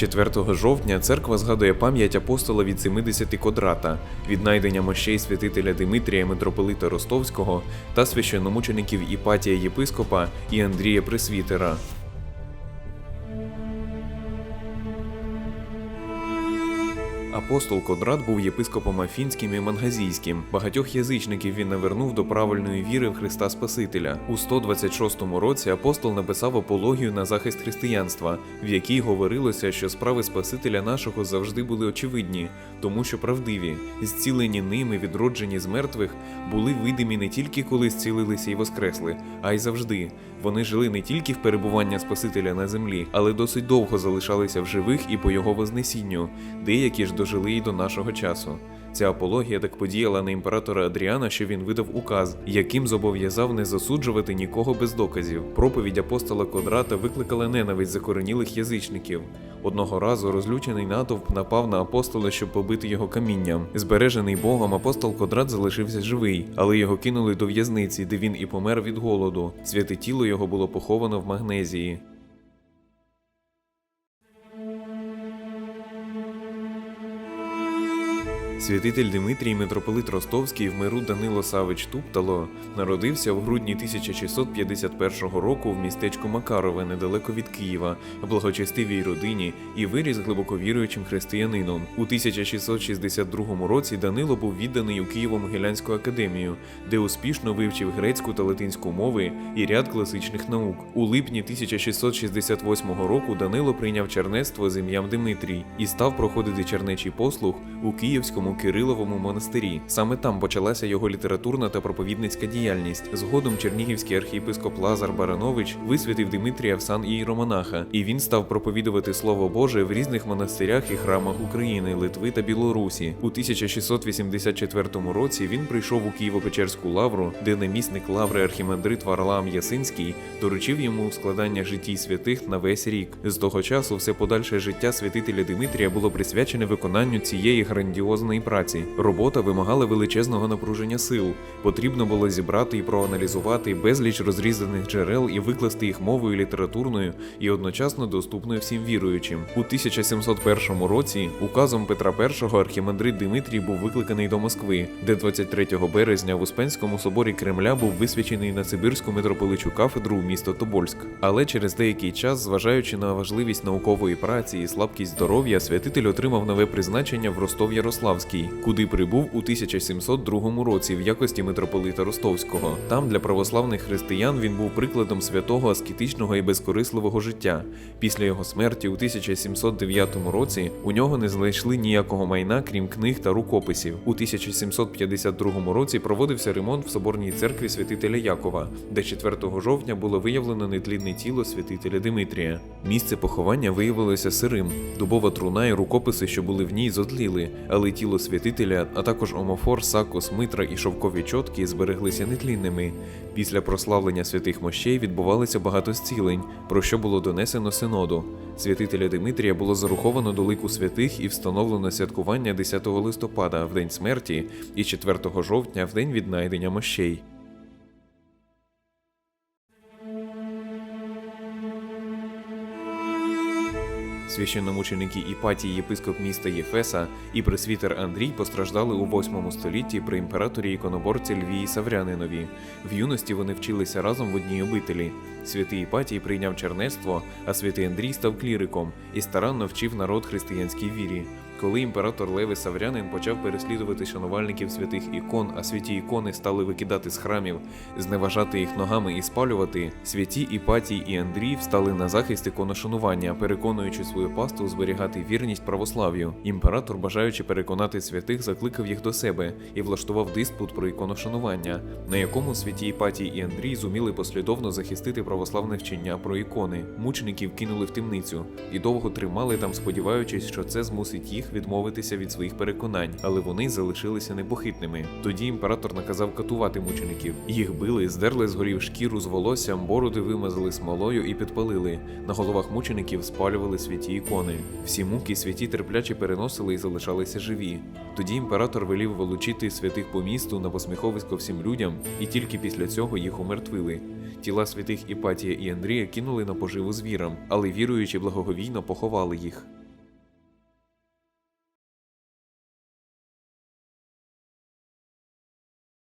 4 жовтня церква згадує пам'ять апостола від 70 Кодрата, віднайдення мощей святителя Димитрія митрополита Ростовського та священномучеників Іпатія Єпископа і Андрія Пресвітера. Апостол Кодрат був єпископом Афінським і Мангазійським. Багатьох язичників він навернув до правильної віри в Христа Спасителя. У 126 році апостол написав апологію на захист християнства, в якій говорилося, що справи Спасителя нашого завжди були очевидні, тому що правдиві, зцілені ними, відроджені з мертвих, були видимі не тільки коли зцілилися і воскресли, а й завжди. Вони жили не тільки в перебування Спасителя на землі, але досить довго залишалися в живих і по його вознесінню. Деякі ж дожили і до нашого часу. Ця апологія так подіяла на імператора Адріана, що він видав указ, яким зобов'язав не засуджувати нікого без доказів. Проповідь апостола Кодрата викликала ненависть закоренілих язичників. Одного разу розлючений натовп напав на апостола, щоб побити його камінням. Збережений Богом, апостол Кодрат залишився живий, але його кинули до в'язниці, де він і помер від голоду. Святе тіло його було поховано в Магнезії. Святитель Димитрій митрополит Ростовський в миру Данило Савич Туптало народився в грудні 1651 року в містечку Макарове недалеко від Києва, в благочестивій родині і виріс глибоко віруючим християнином. У 1662 році Данило був відданий у Києво-Могилянську академію, де успішно вивчив грецьку та латинську мови і ряд класичних наук. У липні 1668 року Данило прийняв чернецтво з ім'ям Димитрій і став проходити чернечий послуг у Київському Кириловому монастирі. Саме там почалася його літературна та проповідницька діяльність. Згодом чернігівський архієпископ Лазар Баранович висвятив Димитрія в сан ієромонаха, і він став проповідувати Слово Боже в різних монастирях і храмах України, Литви та Білорусі. У 1684 році він прийшов у Києво-Печерську лавру, де намісник лаври архімандрит Варлаам Ясинський доручив йому складання життій святих на весь рік. З того часу все подальше життя святителя Димитрія було присвячене виконанню цієї грандіозної праці. Робота вимагала величезного напруження сил. Потрібно було зібрати і проаналізувати безліч розрізаних джерел і викласти їх мовою літературною і одночасно доступною всім віруючим. У 1701 році указом Петра І архімандрит Димитрій був викликаний до Москви, де 23 березня в Успенському соборі Кремля був висвячений на Сибирську митрополичу кафедру у місто Тобольськ. Але через деякий час, зважаючи на важливість наукової праці і слабкість здоров'я, святитель отримав нове призначення в Ростов Ярославський, куди прибув у 1702 році в якості митрополита Ростовського. Там для православних християн він був прикладом святого аскетичного і безкорисливого життя. Після його смерті у 1709 році у нього не знайшли ніякого майна, крім книг та рукописів. У 1752 році проводився ремонт в соборній церкві святителя Якова, де 4 жовтня було виявлено нетлінне тіло святителя Димитрія. Місце поховання виявилося сирим. Дубова труна і рукописи, що були в ній, зотліли, але тіло святителя, а також омофор, сакос, митра і шовкові чотки збереглися нетлінними. Після прославлення святих мощей відбувалися багато зцілень, про що було донесено синоду. Святителя Димитрія було заруховано до лику святих і встановлено святкування 10 листопада в день смерті і 4 жовтня в день віднайдення мощей. Священномученики Іпатій, єпископ міста Єфеса і пресвітер Андрій постраждали у 8 столітті при імператорі іконоборці Львії Саврянинові. В юності вони вчилися разом в одній обителі. Святий Іпатій прийняв чернецтво, а святий Андрій став кліриком і старанно вчив народ християнській вірі. Коли імператор Левий Саврянин почав переслідувати шанувальників святих ікон, а святі ікони стали викидати з храмів, зневажати їх ногами і спалювати, святі Іпатій і Андрій встали на захист іконошанування, переконуючи свою пасту зберігати вірність православ'ю. Імператор, бажаючи переконати святих, закликав їх до себе і влаштував диспут про іконошанування, на якому святі Іпатій і Андрій зуміли послідовно захистити православне вчення про ікони. Мучеників кинули в темницю і довго тримали там, сподіваючись, що це змусить їх відмовитися від своїх переконань, але вони залишилися непохитними. Тоді імператор наказав катувати мучеників. Їх били, здерли з голів шкіру з волоссям, бороди вимазали смолою і підпалили. На головах мучеників спалювали святі ікони. Всі муки святі терпляче переносили і залишалися живі. Тоді імператор велів волочити святих по місту на посміховисько всім людям, і тільки після цього їх умертвили. Тіла святих Іпатія і Андрія кинули на поживу звірам, але віруючи благоговійно поховали їх.